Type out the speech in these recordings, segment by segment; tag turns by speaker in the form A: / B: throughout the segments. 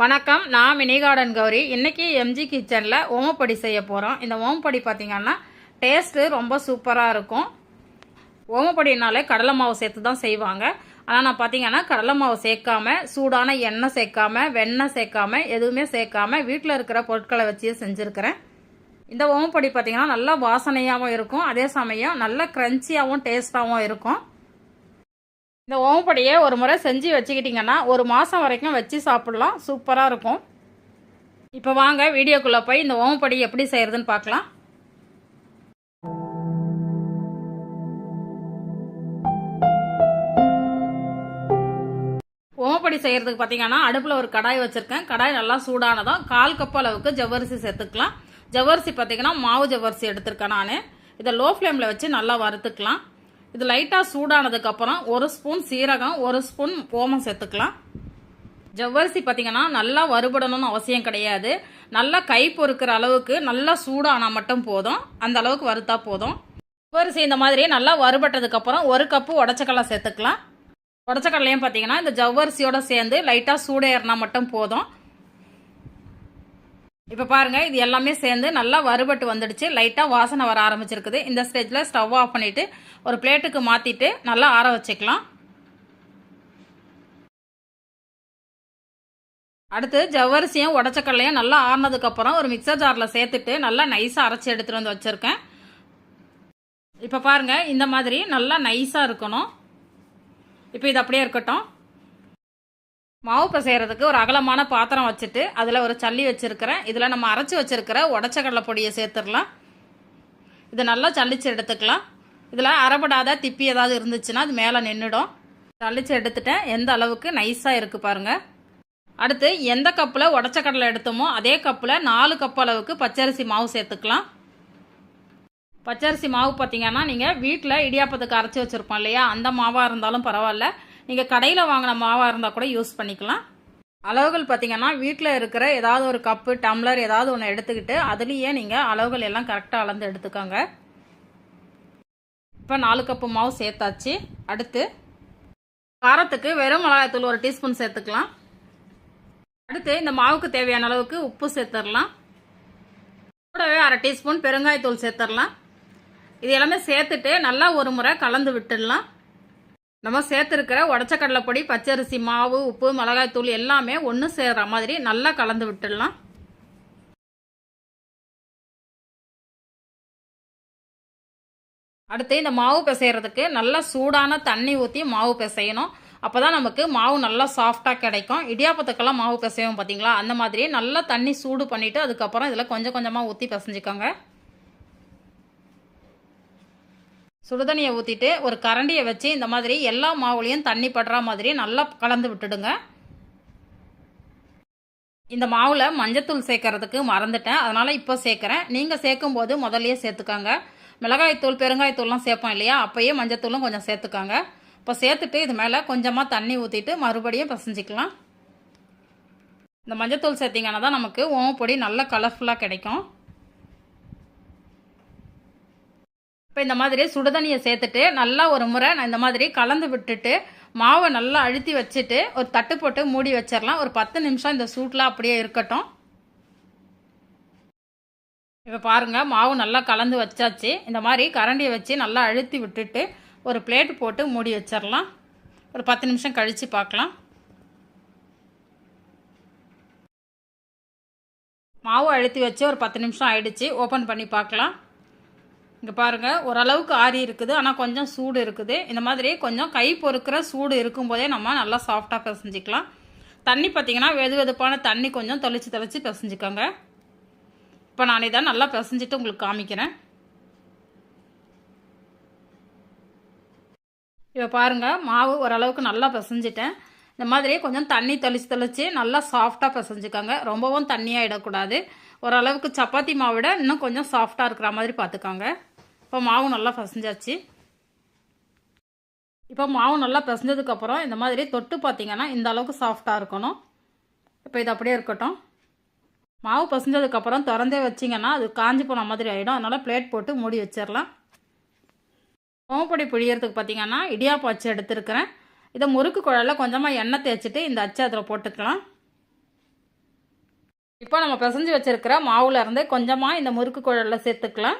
A: வணக்கம் நான் mini garden Gowri. இன்னைக்கு எம்ஜி கிச்சனில் ஓமப்படி செய்ய போகிறோம் இந்த ஓமப்படி பார்த்திங்கன்னா டேஸ்ட்டு ரொம்ப சூப்பராக இருக்கும். ஓமப்படினாலே கடலை மாவு சேர்த்து தான் செய்வாங்க. ஆனால் நான் பார்த்தீங்கன்னா கடலை மாவு சேர்க்காம சூடான எண்ணெய் சேர்க்காம வெண்ணெய் சேர்க்காம எதுவுமே சேர்க்காம வீட்டில் இருக்கிற பொருட்களை வச்சே செஞ்சுருக்கிறேன். இந்த ஓமப்படி பார்த்தீங்கன்னா நல்லா வாசனையாகவும் இருக்கும். அதே சமயம் நல்லா க்ரன்ச்சியாகவும் டேஸ்ட்டாகவும் இருக்கும். இந்த ஓமப்படியை ஒரு முறை செஞ்சு வச்சுக்கிட்டிங்கன்னா ஒரு மாதம் வரைக்கும் வச்சு சாப்பிட்லாம். சூப்பராக இருக்கும். இப்போ வாங்க வீடியோக்குள்ளே போய் இந்த ஓமப்படி எப்படி செய்கிறதுன்னு பார்க்கலாம். ஓமப்படி செய்கிறதுக்கு பார்த்தீங்கன்னா அடுப்பில் ஒரு கடாய் வச்சுருக்கேன். கடாய் நல்லா சூடானதும் கால் கப் அளவுக்கு ஜவ்வரிசி சேர்த்துக்கலாம். ஜவ்வரிசி பார்த்தீங்கன்னா மாவு ஜவ்வரிசி எடுத்திருக்கேன் நான். இதை லோ ஃப்ளேமில் வச்சு நல்லா வறுத்துக்கலாம். இது லைட்டாக சூடானதுக்கப்புறம் ஒரு ஸ்பூன் சீரகம் ஒரு ஸ்பூன் ஓமம் சேர்த்துக்கலாம். ஜவ்வரிசி பார்த்தீங்கன்னா நல்லா வறுபடணும்னு அவசியம் கிடையாது. நல்லா கை பொறுக்கிற அளவுக்கு நல்லா சூடானால் மட்டும் போதும். அந்த அளவுக்கு வறுத்தா போதும். ஜவ்வரிசி இந்த மாதிரி நல்லா வறுபட்டதுக்கப்புறம் ஒரு கப்பு உடச்சக்கடலை சேர்த்துக்கலாம். உடச்சக்கடலையும் பார்த்தீங்கன்னா இந்த ஜவ்வரிசியோட சேர்ந்து லைட்டாக சூடேறினா மட்டும் போதும். இப்போ பாருங்கள் இது எல்லாமே சேர்ந்து நல்லா வறுபட்டு வந்துடுச்சு. லைட்டாக வாசனை வர ஆரம்பிச்சிருக்குது. இந்த ஸ்டேஜில் ஸ்டவ் ஆஃப் பண்ணிவிட்டு ஒரு பிளேட்டுக்கு மாற்றிட்டு நல்லா ஆற வச்சுக்கலாம். அடுத்து ஜவ்வரிசியும் உடச்சக்கல்லையும் நல்லா ஆறினதுக்கப்புறம் ஒரு மிக்சர் ஜாரில் சேர்த்துட்டு நல்லா நைஸாக அரைச்சி எடுத்துகிட்டு வந்து வச்சுருக்கேன். இப்போ பாருங்கள் இந்த மாதிரி நல்லா நைஸாக இருக்கணும். இப்போ இது அப்படியே இருக்கட்டும். மாவு பிசைகிறதுக்கு ஒரு அகலமான பாத்திரம் வச்சுட்டு அதில் ஒரு சல்லி வச்சுருக்கிறேன். இதில் நம்ம அரைச்சி வச்சுருக்கிற உடச்சக்கடலை பொடியை சேர்த்துடலாம். இதை நல்லா சல்லிச்சு எடுத்துக்கலாம். இதில் அரைபடாத திப்பி ஏதாவது இருந்துச்சுன்னா அது மேலே நின்றுடும் சல்லிச்சு எடுத்துட்டேன். எந்த அளவுக்கு நைஸாக இருக்குது பாருங்கள் அடுத்து எந்த கப்பில் உடச்ச கடலை எடுத்தோமோ அதே கப்பில் நாலு கப் அளவுக்கு பச்சரிசி மாவு சேர்த்துக்கலாம். பச்சரிசி மாவு பார்த்தீங்கன்னா நீங்கள் வீட்டில் இடியாப்பத்துக்கு அரைச்சி வச்சுருப்போம் இல்லையா? அந்த மாவாக இருந்தாலும் பரவாயில்ல. நீங்கள் கடையில் வாங்கின மாவாக இருந்தால் கூட யூஸ் பண்ணிக்கலாம். அளவுகள் பார்த்தீங்கன்னா வீட்டில் இருக்கிற ஏதாவது ஒரு கப்பு டம்ளர் ஏதாவது ஒன்று எடுத்துக்கிட்டு அதுலேயே நீங்கள் அளவுகள் எல்லாம் கரெக்டாக அளந்து எடுத்துக்கோங்க. இப்போ நாலு கப்பு மாவு சேர்த்தாச்சு. அடுத்து காரத்துக்கு வெறும் மிளகாய்த்தூள் ஒரு டீஸ்பூன் சேர்த்துக்கலாம். அடுத்து இந்த மாவுக்கு தேவையான அளவுக்கு உப்பு சேர்த்துடலாம். கூடவே அரை டீஸ்பூன் பெருங்காயத்தூள் சேர்த்துடலாம். இது எல்லாமே சேர்த்துட்டு நல்லா ஒரு முறை கலந்து விட்டுடலாம். நம்ம சேர்த்துருக்கிற உடச்ச பொடி பச்சரிசி மாவு உப்பு மிளகாய் தூள் எல்லாமே ஒன்று சேர்கிற மாதிரி நல்லா கலந்து விட்டுடலாம். அடுத்து இந்த மாவு பிசைகிறதுக்கு நல்லா சூடான தண்ணி ஊற்றி மாவு பிசையணும். அப்போ தான் நமக்கு மாவு நல்லா சாஃப்டாக கிடைக்கும். இடியாப்பத்துக்கெல்லாம் மாவு பிசையும் பார்த்தீங்களா அந்த மாதிரி நல்லா தண்ணி சூடு பண்ணிவிட்டு அதுக்கப்புறம் இதில் கொஞ்சம் கொஞ்சமாக ஊற்றி பிசைஞ்சிக்கோங்க. சுடுதண்ணியை ஊற்றிட்டு ஒரு கரண்டியை வச்சு இந்த மாதிரி எல்லா மாவுலேயும் தண்ணி படுற மாதிரி நல்லா கலந்து விட்டுடுங்க. இந்த மாவில் மஞ்சத்தூள் சேர்க்கறதுக்கு மறந்துட்டேன். அதனால் இப்போ சேர்க்குறேன். நீங்கள் சேர்க்கும் போது முதல்லையே சேர்த்துக்கோங்க. மிளகாய்த்தூள் பெருங்காயத்தூள்லாம் சேர்ப்போம் இல்லையா? அப்போயே மஞ்சத்தூளும் கொஞ்சம் சேர்த்துக்கோங்க. இப்போ சேர்த்துட்டு இது மேலே கொஞ்சமாக தண்ணி ஊற்றிட்டு மறுபடியும் பசஞ்சிக்கலாம். இந்த மஞ்சத்தூள் சேர்த்திங்கன்னா தான் நமக்கு ஓமப்பொடி நல்ல கலர்ஃபுல்லாக கிடைக்கும். இப்போ இந்த மாதிரி சுடுதண்ணியை சேர்த்துட்டு நல்லா ஒரு முறை நான் இந்த மாதிரி கலந்து விட்டுட்டு மாவை நல்லா அழுத்தி வச்சுட்டு ஒரு தட்டு போட்டு மூடி வச்சிடலாம் ஒரு பத்து நிமிஷம் இந்த சூட்டில் அப்படியே இருக்கட்டும். இப்போ பாருங்கள் மாவு நல்லா கலந்து வச்சாச்சு. இந்த மாதிரி கரண்டியை வச்சு நல்லா அழுத்தி விட்டுட்டு ஒரு பிளேட் போட்டு மூடி வச்சிடலாம் ஒரு பத்து நிமிஷம் கழித்து பார்க்கலாம். மாவு அழுத்தி வச்சு ஒரு பத்து நிமிஷம் ஆயிடுச்சு. ஓப்பன் பண்ணி பார்க்கலாம். இங்கே பாருங்கள் ஓரளவுக்கு ஆறி இருக்குது. ஆனால் கொஞ்சம் சூடு இருக்குது. இந்த மாதிரி கொஞ்சம் கை பொறுக்கிற சூடு இருக்கும்போதே நம்ம நல்லா சாஃப்டாக பிசைஞ்சிக்கலாம். தண்ணி பார்த்திங்கன்னா வெது வெதுப்பான தண்ணி கொஞ்சம் தெளித்து தெளித்து பிசைஞ்சிக்கோங்க. இப்போ நான் இதை நல்லா பிசைஞ்சிட்டு உங்களுக்கு காமிக்கிறேன். இப்போ பாருங்கள் மாவு ஓரளவுக்கு நல்லா பிசைஞ்சிட்டேன். இந்த மாதிரி கொஞ்சம் தண்ணி தெளித்து தெளித்து நல்லா சாஃப்டாக பிசைஞ்சிக்கோங்க. ரொம்பவும் தண்ணியாக இடக்கூடாது ஓரளவுக்கு சப்பாத்தி மாவிட இன்னும் கொஞ்சம் சாஃப்டாக இருக்கிற மாதிரி பார்த்துக்கோங்க. இப்போ மாவு நல்லா பசஞ்சாச்சு. இப்போ மாவு நல்லா பிசைஞ்சதுக்கப்புறம் இந்த மாதிரி தொட்டு பார்த்தீங்கன்னா இந்த அளவுக்கு சாஃப்டாக இருக்கணும். இப்போ இது அப்படியே இருக்கட்டும். மாவு பசஞ்சதுக்கப்புறம் திறந்தே வச்சிங்கன்னா அது காஞ்சி போன மாதிரி ஆகிடும் அதனால் பிளேட் போட்டு மூடி வச்சிடலாம். ஓமப்பொடி புழியறதுக்கு பார்த்தீங்கன்னா இடியாப்பம் அச்சு எடுத்துருக்கிறேன். இதை முறுக்கு குழலில் கொஞ்சமாக எண்ணெய் தேய்ச்சிட்டு இந்த அச்சு அதில் போட்டுக்கலாம். இப்போ நம்ம பிசைஞ்சு வச்சுருக்கிற மாவுலேருந்து கொஞ்சமாக இந்த முறுக்கு குழலில் சேர்த்துக்கலாம்.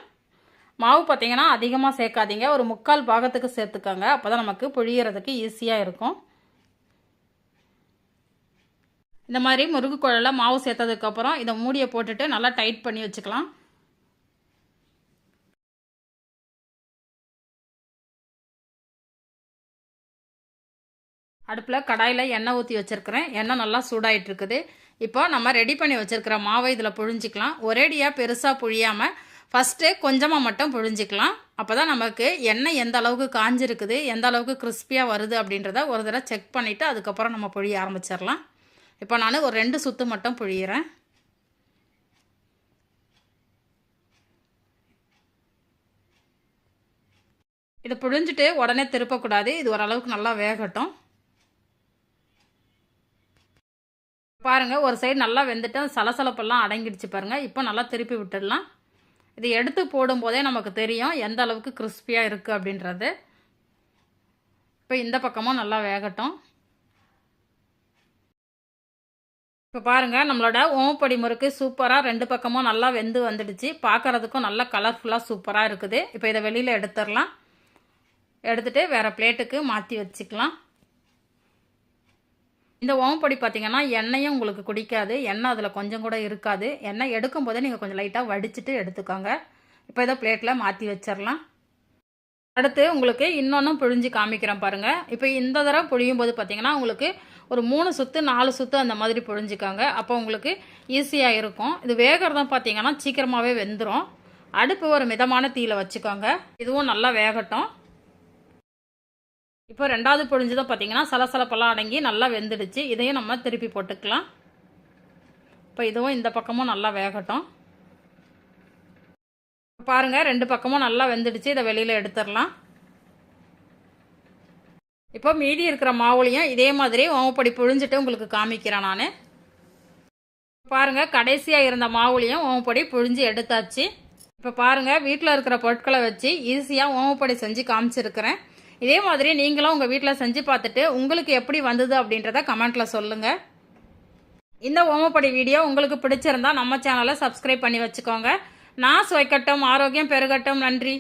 A: மாவு பார்த்தீங்கன்னா அதிகமாக சேர்க்காதீங்க. ஒரு முக்கால் பாகத்துக்கு சேர்த்துக்கோங்க. அப்போ தான் நமக்கு புழியறதுக்கு ஈஸியாக இருக்கும். இந்த மாதிரி முறுக்கு குழலில் மாவு சேர்த்ததுக்கப்புறம் இதை மூடியை போட்டுட்டு நல்லா டைட் பண்ணி வச்சுக்கலாம். அடுப்பில் கடாயில் எண்ணெய் ஊற்றி வச்சுருக்கிறேன். எண்ணெய் நல்லா சூடாயிட்டு இருக்குது. இப்போ நம்ம ரெடி பண்ணி வச்சுருக்கிற மாவை இதில் புழிஞ்சிக்கலாம். ஒரேடியாக பெருசாக புழியாமல் ஃபஸ்ட்டு கொஞ்சமாக மட்டும் புழிஞ்சிக்கலாம். அப்போ தான் நமக்கு எண்ணெய் எந்த அளவுக்கு காஞ்சிருக்குது எந்த அளவுக்கு கிறிஸ்பியாக வருது அப்படின்றத ஒரு தடவை செக் பண்ணிவிட்டு அதுக்கப்புறம் நம்ம புழிய ஆரம்பிச்சிடலாம். இப்போ நான் ஒரு ரெண்டு சுத்து மட்டும் புழியிறேன். இது புழிஞ்சிட்டு உடனே திருப்பக்கூடாது. இது ஓரளவுக்கு நல்லா வேகட்டும். பாருங்க ஒரு சைடு நல்லா வெந்துட்டு சலசலப்பெல்லாம் அடங்கிடுச்சு பாருங்க. இப்போ நல்லா திருப்பி விட்டுடலாம். இது எடுத்து போடும்போதே நமக்கு தெரியும் எந்த அளவுக்கு கிறிஸ்பியாக இருக்குது அப்படின்றது. இப்போ இந்த பக்கமும் நல்லா வேகட்டும். இப்போ பாருங்கள் நம்மளோட ஓமப்படி முறுக்கு சூப்பராக ரெண்டு பக்கமும் நல்லா வெந்து வந்துடுச்சு. பார்க்குறதுக்கும் நல்லா கலர்ஃபுல்லாக சூப்பராக இருக்குது. இப்போ இதை வெளியில் எடுத்துடலாம். எடுத்துகிட்டு வேறு பிளேட்டுக்கு மாற்றி வச்சுக்கலாம். இந்த ஓமப்பொடி பார்த்தீங்கன்னா எண்ணெயும் உங்களுக்கு குடிக்காது. எண்ணெய் அதில் கொஞ்சம் கூட இருக்காது. எண்ணெய் எடுக்கும் போதே நீங்கள் கொஞ்சம் லைட்டாக வடிச்சிட்டு எடுத்துக்கோங்க. இப்போ இதை பிளேட்டில் மாற்றி வச்சிடலாம். அடுத்து உங்களுக்கு இன்னொன்றும் புழிஞ்சு காமிக்கிறேன் பாருங்கள் இப்போ இந்த தடவை புழியும் போது பார்த்தீங்கன்னா உங்களுக்கு ஒரு மூணு சுற்று நாலு சுற்று அந்த மாதிரி புழிஞ்சிக்காங்க. அப்போ உங்களுக்கு ஈஸியாக இருக்கும். இது வேகிறதும் பார்த்தீங்கன்னா சீக்கிரமாகவே வெந்துடும் அடுப்பு ஒரு மிதமான தீயில் வச்சுக்கோங்க. இதுவும் நல்லா வேகட்டும். இப்போ ரெண்டாவது பொழிஞ்சதும் பார்த்தீங்கன்னா சலசலப்பெல்லாம் அடங்கி நல்லா வெந்துடுச்சு. இதையும் நம்ம திருப்பி போட்டுக்கலாம். இப்போ இதுவும் இந்த பக்கமும் நல்லா வேகட்டும். பாருங்கள் ரெண்டு பக்கமும் நல்லா வெந்துடுச்சு. இதை வெளியில் எடுத்துடலாம். இப்போ மீதி இருக்கிற மாவுலையும் இதே மாதிரி ஓமப்படி புழிஞ்சிட்டு உங்களுக்கு காமிக்கிறேன் நான். பாருங்கள் கடைசியாக இருந்த மாவுலையும் ஓமப்படி புழிஞ்சு எடுத்தாச்சு. இப்போ பாருங்கள் வீட்டில் இருக்கிற பொருட்களை வச்சு ஈஸியாக ஓமப்படி செஞ்சு காமிச்சிருக்கிறேன். இதே மாதிரி நீங்களும் உங்கள் வீட்டில் செஞ்சு பார்த்துட்டு உங்களுக்கு எப்படி வந்தது அப்படின்றத கமெண்ட்டில் சொல்லுங்கள் இந்த ஓமப்படி வீடியோ உங்களுக்கு பிடிச்சிருந்தா நம்ம சேனலை சப்ஸ்கிரைப் பண்ணி வச்சுக்கோங்க. நான் சுவைக்கட்டும் ஆரோக்கியம் பெருகட்டும் நன்றி.